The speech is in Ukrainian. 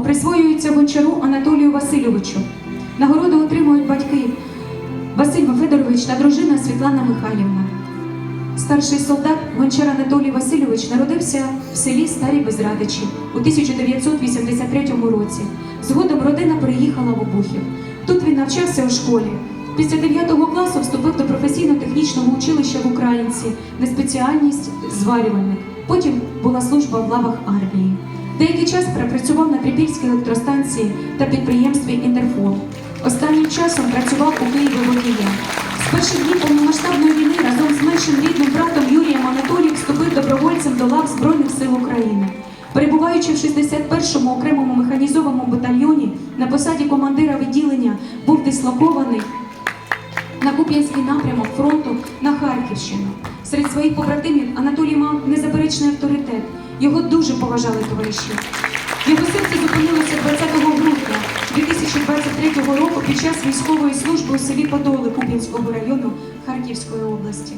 Присвоюється гончару Анатолію Васильовичу. Нагороду отримують батьки Василь Федорович та дружина Світлана Михайлівна. Старший солдат Гончар Анатолій Васильович народився в селі Старі Безрадичі у 1983 році. Згодом родина переїхала в Обухів. Тут він навчався у школі. Після 9 класу вступив до професійно-технічного училища в Українці на спеціальність зварювальник. Потім була служба в лавах армії. Деякий час пропрацював на Трипільській електростанції та підприємстві Інтерфол. Останнім часом працював у Києві водієм. З перших днів повномасштабної війни разом з меншим рідним братом Юрієм Анатолій вступив добровольцем до лав Збройних сил України. Перебуваючи в 61-му окремому механізованому батальйоні на посаді командира відділення, був дислокований на Куп'янський напрямок фронту на Харківщину. Серед своїх побратимів Анатолій мав незаперечний авторитет. Його дуже поважали товариші. Його серце зупинилося 20 грудня 2023 року під час військової служби у селі Подоли Куп'янського району Харківської області.